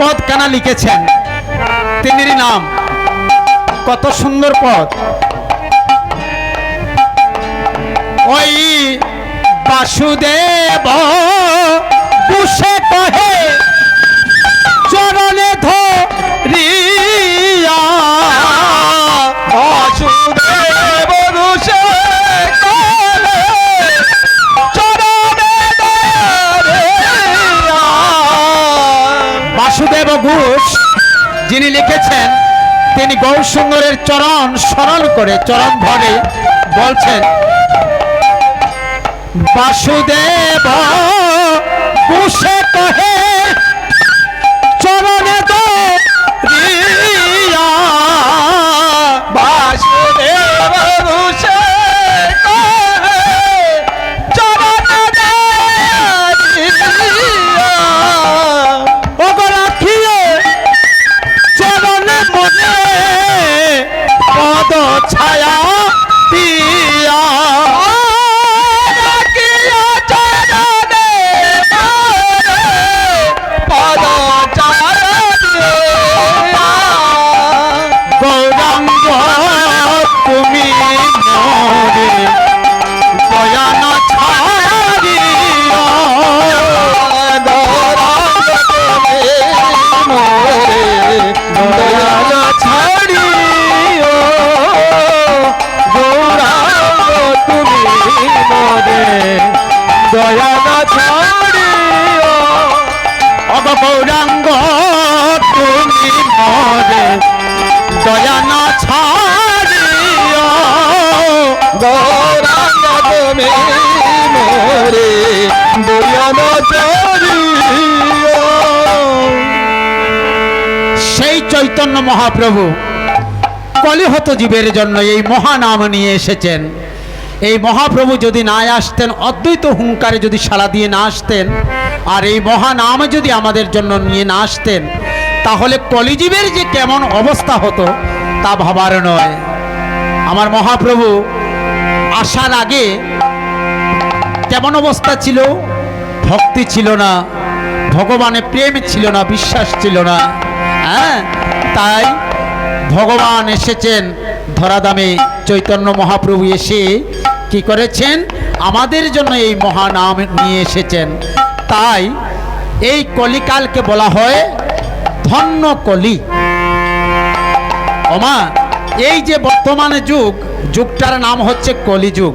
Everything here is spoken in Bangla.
রচনা লিখেছেন। তিনির নাম। কত সুন্দর পদ। ওই বাসুদেব বাসুদেব ঘোষ যিনি লিখেছেন তিনি গৌরসুন্দরের চরণ স্মরণ করে চরণ ধরে বলছেন বাসুদেব ছায়া অব গৌরাঙ্গ তুমি মরে দয়ান ছাড়িয়া সেই চৈতন্য মহাপ্রভু কলিহত জীবের জন্য এই মহানাম নিয়ে এসেছেন। এই মহাপ্রভু যদি না আসতেন, অদ্বৈত হুঙ্কারে যদি সাড়া দিয়ে না আসতেন, আর এই মহা মহানাম যদি আমাদের জন্য নিয়ে না আসতেন, তাহলে কলিজীবের যে কেমন অবস্থা হতো, তা ভাবার নয়। আমার মহাপ্রভু আসার আগে কেমন অবস্থা ছিল? ভক্তি ছিল না, ভগবানে প্রেম ছিল না, বিশ্বাস ছিল না। হ্যাঁ তাই ভগবান এসেছেন। ধরাদামে চৈতন্য মহাপ্রভু এসে কি করেছেন? আমাদের জন্য এই মহানাম নিয়ে এসেছেন। তাই এই কলিকালকে বলা হয় ধন্য কলি ওমা, এই যে বর্তমানে যুগ, যুগটার নাম হচ্ছে কলিযুগ।